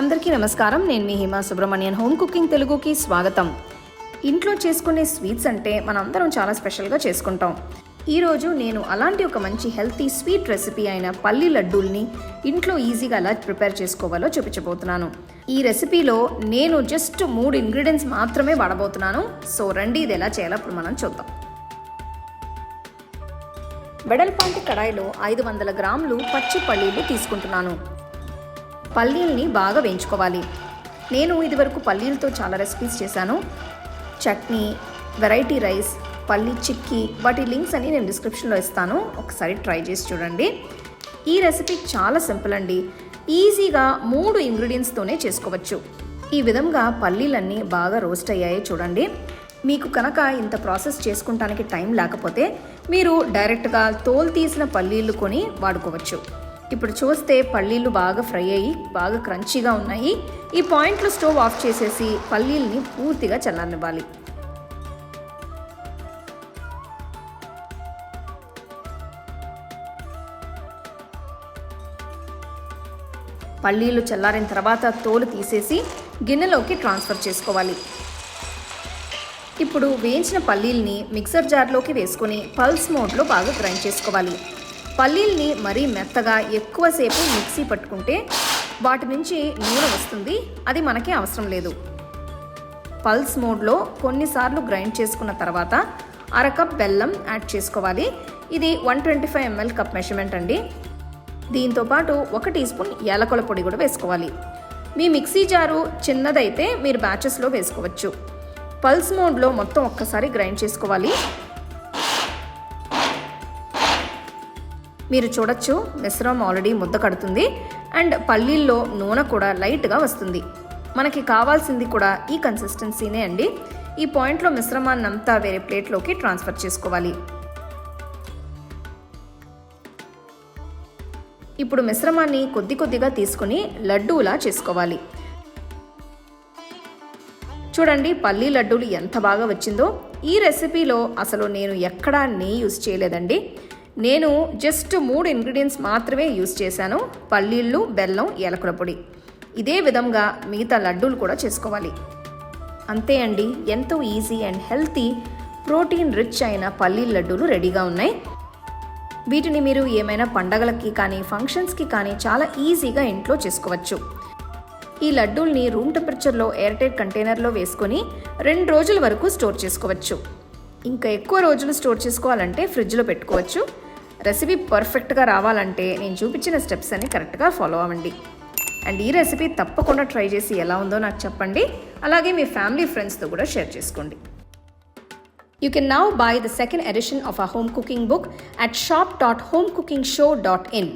అందరికీ నమస్కారం. నేను మీ హిమా సుబ్రహ్మణ్యన్. హోమ్ కుకింగ్ తెలుగుకి స్వాగతం. ఇంట్లో చేసుకునే స్వీట్స్ అంటే మనందరం చాలా స్పెషల్గా చేసుకుంటాం. ఈరోజు నేను అలాంటి ఒక మంచి హెల్తీ స్వీట్ రెసిపీ అయిన పల్లి లడ్డూల్ని ఇంట్లో ఈజీగా ఎలా ప్రిపేర్ చేసుకోవాలో చూపించబోతున్నాను. ఈ రెసిపీలో నేను జస్ట్ మూడు ఇంగ్రీడియంట్స్ మాత్రమే వాడబోతున్నాను. సో రండి ఇది ఎలా చేయాలో ఇప్పుడు మనం చూద్దాం. వెడల్పాంటి కడాయిలో ఐదు వందల గ్రాములు పచ్చి పల్లీలు తీసుకుంటున్నాను. పల్లీల్ని బాగా వేయించుకోవాలి. నేను ఇదివరకు పల్లీలతో చాలా రెసిపీస్ చేశాను. చట్నీ వెరైటీ రైస్ పల్లీ చిక్కీ వాటి లింక్స్ అన్ని నేను డిస్క్రిప్షన్లో ఇస్తాను. ఒకసారి ట్రై చేసి చూడండి. ఈ రెసిపీ చాలా సింపుల్ అండి. ఈజీగా మూడు ఇంగ్రీడియంట్స్తోనే చేసుకోవచ్చు. ఈ విధంగా పల్లీలన్నీ బాగా రోస్ట్ అయ్యాయి చూడండి. మీకు కనుక ఇంత ప్రాసెస్ చేసుకుంటానికి టైం లేకపోతే మీరు డైరెక్ట్గా తోలు తీసిన పల్లీలు కొని వాడుకోవచ్చు. ఇప్పుడు చూస్తే పల్లీలు బాగా ఫ్రై అయ్యి బాగా క్రంచీగా ఉన్నాయి. ఈ పాయింట్లో స్టవ్ ఆఫ్ చేసేసి పల్లీల్ని పూర్తిగా చల్లనివ్వాలి పల్లీలు చల్లారిన తర్వాత తోలు తీసేసి గిన్నెలోకి ట్రాన్స్ఫర్ చేసుకోవాలి. ఇప్పుడు వేయించిన పల్లీల్ని మిక్సర్ జార్లోకి వేసుకొని పల్స్ మోడ్లో బాగా గ్రైండ్ చేసుకోవాలి. పల్లీల్ని మరీ మెత్తగా ఎక్కువసేపు మిక్సీ పట్టుకుంటే వాటి నుంచి నూనె వస్తుంది. అది మనకి అవసరం లేదు. పల్స్ మోడ్లో కొన్నిసార్లు గ్రైండ్ చేసుకున్న తర్వాత అర కప్ బెల్లం యాడ్ చేసుకోవాలి. ఇది one twenty five ml cup measurement అండి. దీంతో పాటు ఒక టీ స్పూన్ యాలకుల పొడి కూడా వేసుకోవాలి. మీ మిక్సీ జారు చిన్నదైతే మీరు బ్యాచెస్లో వేసుకోవచ్చు. పల్స్ మోడ్లో మొత్తం ఒక్కసారి గ్రైండ్ చేసుకోవాలి. మీరు చూడొచ్చు మిశ్రమం ఆల్రెడీ ముద్ద కడుతుంది. అండ్ పల్లీల్లో నూనె కూడా లైట్గా వస్తుంది. మనకి కావాల్సింది కూడా ఈ కన్సిస్టెన్సీనే అండి. ఈ పాయింట్లో మిశ్రమాన్ని అంతా వేరే ప్లేట్లోకి ట్రాన్స్ఫర్ చేసుకోవాలి. ఇప్పుడు మిశ్రమాన్ని కొద్ది కొద్దిగా తీసుకుని లడ్డూలా చేసుకోవాలి. చూడండి పల్లీ లడ్డూలు ఎంత బాగా వచ్చిందో. ఈ రెసిపీలో అసలు నేను ఎక్కడా నెయ్యి యూజ్ చేయలేదండి. నేను జస్ట్ మూడు ఇంగ్రీడియంట్స్ మాత్రమే యూస్ చేశాను. పల్లీళ్ళు బెల్లం ఏలకుల పొడి. ఇదే విధంగా మిగతా లడ్డూలు కూడా చేసుకోవాలి. అంతే అండి ఎంతో easy and healthy protein rich అయిన పల్లీల లడ్డూలు రెడీగా ఉన్నాయి. వీటిని మీరు ఏమైనా పండగలకి కానీ ఫంక్షన్స్కి కానీ చాలా ఈజీగా ఇంట్లో చేసుకోవచ్చు. ఈ లడ్డూల్ని రూమ్ టెంపరేచర్లో ఎయిర్టైట్ కంటైనర్లో వేసుకొని రెండు రోజుల వరకు స్టోర్ చేసుకోవచ్చు. ఇంకా ఎక్కువ రోజులు స్టోర్ చేసుకోవాలంటే ఫ్రిడ్జ్లో పెట్టుకోవచ్చు. రెసిపీ పర్ఫెక్ట్గా రావాలంటే నేను చూపించిన స్టెప్స్ అన్ని కరెక్ట్గా ఫాలో అవ్వండి. అండ్ ఈ రెసిపీ తప్పకుండా ట్రై చేసి ఎలా ఉందో నాకు చెప్పండి. అలాగే మీ ఫ్యామిలీ ఫ్రెండ్స్తో కూడా షేర్ చేసుకోండి. You can now buy the second edition of a home cooking book at shop dot home cooking show dot in